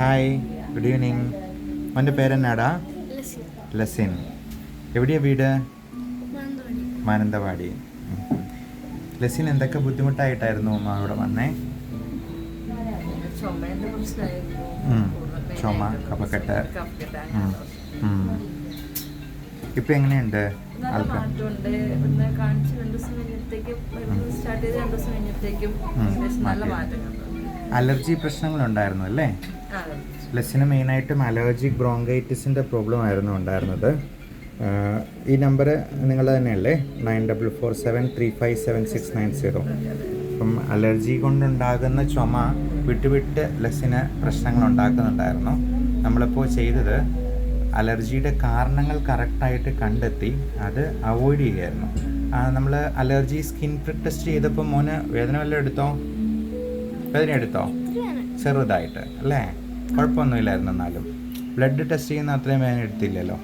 Hi good evening അവന്റെ പേരെന്നാടാ? ലസിൻ. എവിടെയാ വീട്? മാനന്തവാടി. ലസിൻ എന്തൊക്കെ ബുദ്ധിമുട്ടായിട്ടായിരുന്നു അമ്മ അവിടെ വന്നേ? ചുമ, കപ്പക്കെട്ട് കഫക്കെട്ട്. ഇപ്പം എങ്ങനെയുണ്ട് നല്ല ആൾക്ക് പ്രശ്നങ്ങൾ ഉണ്ടായിരുന്നു അലർജി അല്ലേ? ലെസ്സിന് മെയിനായിട്ടും അലർജിക് ബ്രോങ്കൈറ്റിസിന്റെ പ്രോബ്ലം ആയിരുന്നു ഉണ്ടായിരുന്നത് ഈ നമ്പർ നിങ്ങൾ തന്നെയല്ലേ? Nine double four seven three five seven six nine zero. അപ്പം അലർജി കൊണ്ടുണ്ടാകുന്ന ചുമ വിട്ടുവിട്ട് ലെസ്സിന് പ്രശ്നങ്ങൾ ഉണ്ടാക്കുന്നുണ്ടായിരുന്നു നമ്മളിപ്പോൾ ചെയ്തത് അലർജിയുടെ കാരണങ്ങൾ കറക്റ്റായിട്ട് കണ്ടെത്തി അത് അവോയ്ഡ് ചെയ്യുകയായിരുന്നു നമ്മൾ അലർജി സ്കിൻ പ്രിക് ടെസ്റ്റ് ചെയ്തപ്പോൾ മോന് വേദന വല്ലതും എടുത്തോ? വേദന എടുത്തോ ചെറുതായിട്ട് അല്ലേ? കുഴപ്പമൊന്നുമില്ലായിരുന്നു എന്നാലും. ബ്ലഡ് ടെസ്റ്റ് ചെയ്യുന്ന അത്രയും വേദന എടുത്തില്ലല്ലോ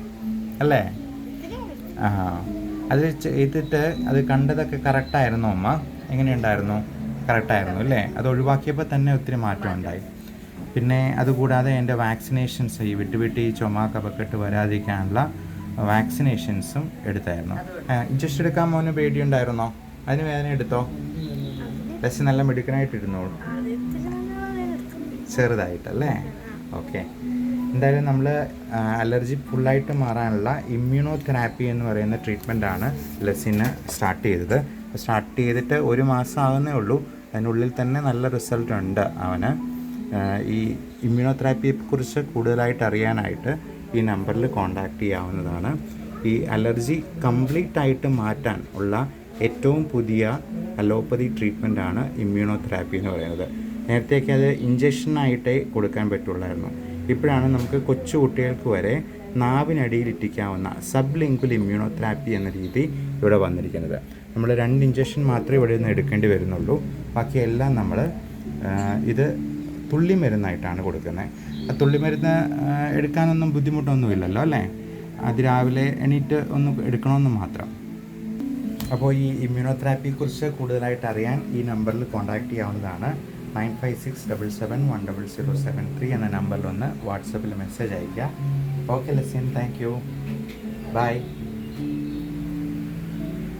അല്ലേ? ആ അത് ചെയ്തിട്ട് അത് കണ്ടതൊക്കെ കറക്റ്റായിരുന്നു അമ്മ? എങ്ങനെയുണ്ടായിരുന്നു? കറക്റ്റായിരുന്നു അല്ലേ? അത് ഒഴിവാക്കിയപ്പോൾ തന്നെ ഒത്തിരി മാറ്റം ഉണ്ടായി. പിന്നെ അതുകൂടാതെ എന്റെ വാക്സിനേഷൻസ് ഈ വിട്ട് വിട്ട് ഈ ചുമ കപക്കെട്ട് വരാതിരിക്കാനുള്ള വാക്സിനേഷൻസും എടുത്തായിരുന്നു. ഇഞ്ചക്ഷൻ എടുക്കാൻ മോന് പേടിയുണ്ടായിരുന്നോ? അതിന് വേദന എടുത്തോ? ടെസ്റ്റ് നല്ല നല്ല എടുത്തു ചെറുതായിട്ടല്ലേ? ഓക്കെ. എന്തായാലും നമ്മൾ അലർജി ഫുള്ളായിട്ട് മാറാനുള്ള ഇമ്മ്യൂണോ തെറാപ്പി എന്ന് പറയുന്ന ട്രീറ്റ്മെന്റ് ആണ് ലസിന് സ്റ്റാർട്ട് ചെയ്തത്. സ്റ്റാർട്ട് ചെയ്തിട്ട് ഒരു മാസം ആകുന്നേ ഉള്ളൂ. അതിനുള്ളിൽ തന്നെ നല്ല റിസൾട്ട് ഉണ്ട് അവന് ഈ ഇമ്മ്യൂണോ തെറാപ്പിയെക്കുറിച്ച് കൂടുതലായിട്ട് അറിയാനായിട്ട് ഈ നമ്പറിൽ കോൺടാക്റ്റ് ചെയ്യാവുന്നതാണ്. ഈ അലർജി കംപ്ലീറ്റ് ആയിട്ട് മാറ്റാൻ ഉള്ള ഏറ്റവും പുതിയ അലോപ്പതി ട്രീറ്റ്മെന്റ് ആണ് ഇമ്മ്യൂണോ തെറാപ്പി എന്ന് പറയുന്നത്. നേരത്തെയൊക്കെ അത് ഇഞ്ചക്ഷനായിട്ടേ കൊടുക്കാൻ പറ്റുള്ളായിരുന്നു. ഇപ്പോഴാണ് നമുക്ക് കൊച്ചു കുട്ടികൾക്ക് വരെ നാവിനടിയിൽ ഇട്ടിക്കാവുന്ന സബ് ലിങ്ക്വൽ ഇമ്മ്യൂണോ തെറാപ്പി എന്ന രീതി ഇവിടെ വന്നിരിക്കുന്നത്. നമ്മൾ രണ്ട് ഇഞ്ചക്ഷൻ മാത്രമേ ഇവിടെ നിന്ന് എടുക്കേണ്ടി വരുന്നുള്ളൂ. ബാക്കിയെല്ലാം നമ്മൾ ഇത് തുള്ളിമരുന്നായിട്ടാണ് കൊടുക്കുന്നത്. ആ തുള്ളിമരുന്ന് എടുക്കാനൊന്നും ബുദ്ധിമുട്ടൊന്നുമില്ലല്ലോ അല്ലേ? അത് രാവിലെ എണീറ്റ് ഒന്ന് എടുക്കണമെന്ന് മാത്രം. അപ്പോൾ ഈ ഇമ്മ്യൂണോതെറാപ്പിയെക്കുറിച്ച് കൂടുതലായിട്ട് അറിയാൻ ഈ നമ്പറിൽ കോൺടാക്റ്റ് ചെയ്യാവുന്നതാണ് nine five six double seven one double zero seven three എന്ന നമ്പറിൽ ഒന്ന് വാട്സപ്പിൽ മെസ്സേജ് അയയ്ക്കുക. ഓക്കെ ലെസിൻ താങ്ക് യു. ബൈ.